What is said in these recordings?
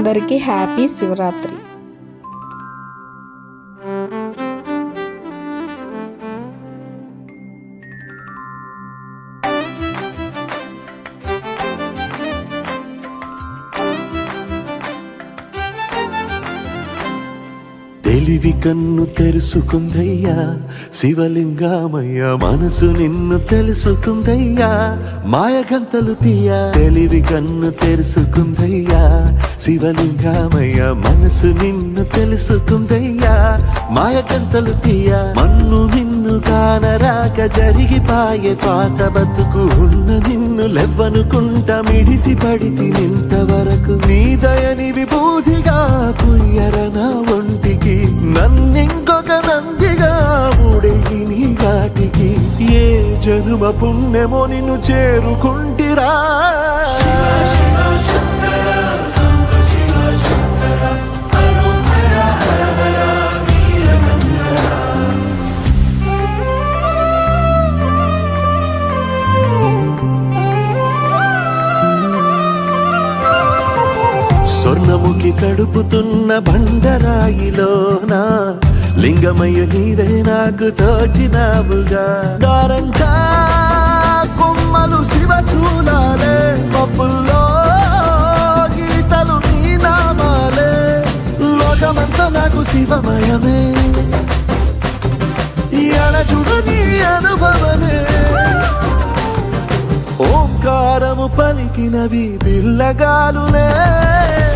అందరికీ హ్యాపీ శివరాత్రి. తెలివి కన్ను తెరుసుకుందయ్యా. శివలింగామయ్యా మనసు నిన్ను తెలుసుకుందయ్యా. మాయగంతలు తీయ తెలివి కన్ను తెరుసుకుందయ్యా. శివలింగామయ్యా మనసు నిన్ను తెలుసుకుందయ్యా. మాయగంతలు తీయ మన్ను నిన్ను కానరాక జరిగిపాయే పాత బతుకు ఉన్న నిన్ను లెవ్వనుకుంటా మిడిసి పడితి నింతవరకు. నీ దయని విభూతిగా పుయ్యర నా ఒంటికి నన్నింకొక నందిగా ఊడేయి నీ గాటికి ఏ జనుమ పుణ్యమో నిన్ను చేరుకుంటిరా. పాముకి తడుపుతున్న బండరాయిలోన లింగమయ్య నీవే నాకు తోచినావుగా. దారంగా కొమ్మలు శివశూలాలే పప్పుల్లో గీతలు నీ నామాలే. లోకమంతా నాకు శివమయమే. ఈ నీ అనుభవమే. ఓంకారము పలికినవి పిల్లగాలులే.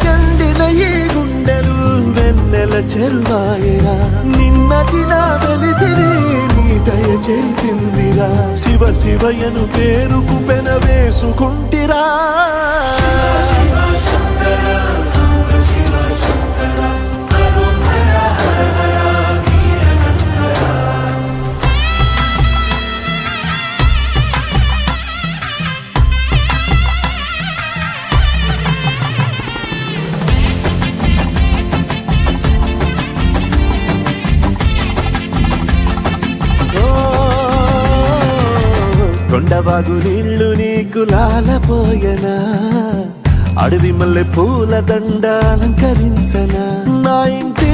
చెందిన ఈ గుండెలు వెన్నెల చెరువాయిరా. నిన్నటి నా వెలితిరి నీ దయ చెరిపిందిరా శివ శివయను పేరుకు పెన వేసుకుంటిరా. కొండవాగు నీళ్ళు నీకు లాలపోయనా? అడవి మల్లె పూల దండ అలంకరించనా? నా ఇంటి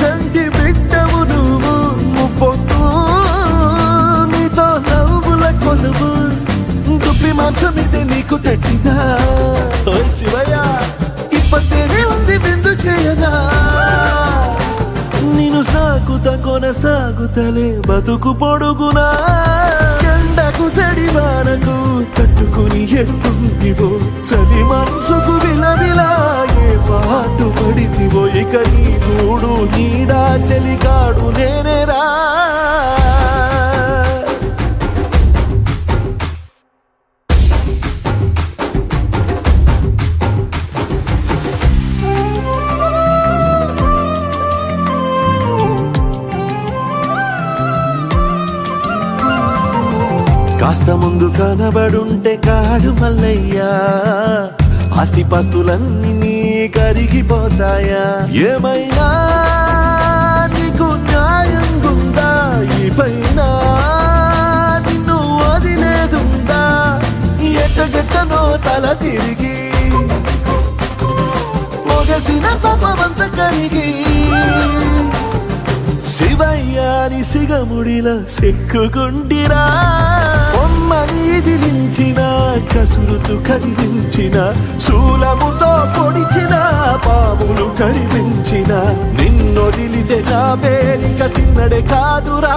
చంటి బిడ్డవు నువ్వు ముప్పొత్తు నీతో నవ్వుల కొలువు. దుప్పి మాంసం ఇది నీకు తెచ్చినా? ఓ శివయ్య ఇప్పటినే ఉంది విందు చేయనా? నిన్ను సాగుత కొనసాగుతలే బతుకు పొడుగునా? ఎండకు చెడి వానకు తట్టుకుని ఎట్టుంటివో చలి మనసుకు విలవిలా ఏ పాటు పడితివో ఇక నీ గూడు నీడా చలికాడు నేనేరా. కాస్త ముందు కనబడుంటే కాడు మల్లయ్యా. ఆస్తిపాస్తులన్నీ నీ కరిగిపోతాయా. ఏమైనా నీకు న్యాయం ఉందా ఈ పైన నిన్ను వదిలేదుందా? ఎట్టగెట్టనో తల తిరిగి. మొగసిన పాపమంత కరిగి. శివయ్యాని సిగముడిల సిక్కుకుంటిరా. బొమ్మని ఇదిలించిన కసురుతు కదిలించిన శూలముతో పొడిచిన పాములు కరిపించిన నిన్నొదిలితే నా పేరిక తిన్నడే కాదురా.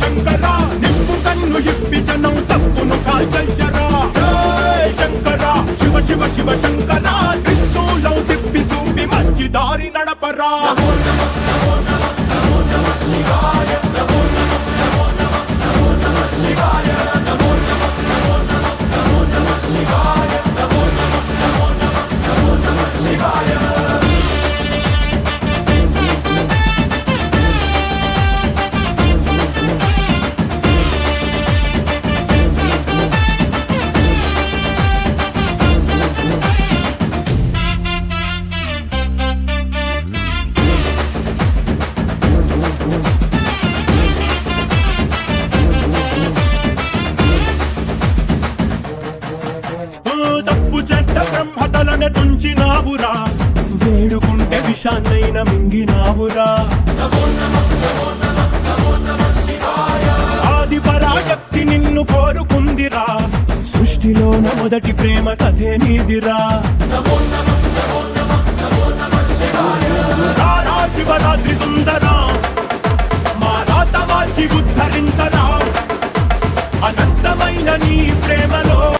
శంకరా నిప్పు కన్ను ఇప్పి జనం తప్పును కాల్చరా శంకరా శివ శివ శివ శంకరా త్రిశూలం తిప్పి సూపి మంచి దారి నడపరా. అడ్డ బ్రహ్మతలన తుంచినావురా. వేడుకుంటే విషాన్నైన మింగినావురా. ఆది పరాశక్తి నిన్ను కోరుకుందిరా. సృష్టిలోన మొదటి ప్రేమ కథే నీదిరా. శివరాత్రి సుందరా. మా రాత వాచి ఉద్ధరించరా. అనంతమైన నీ ప్రేమలో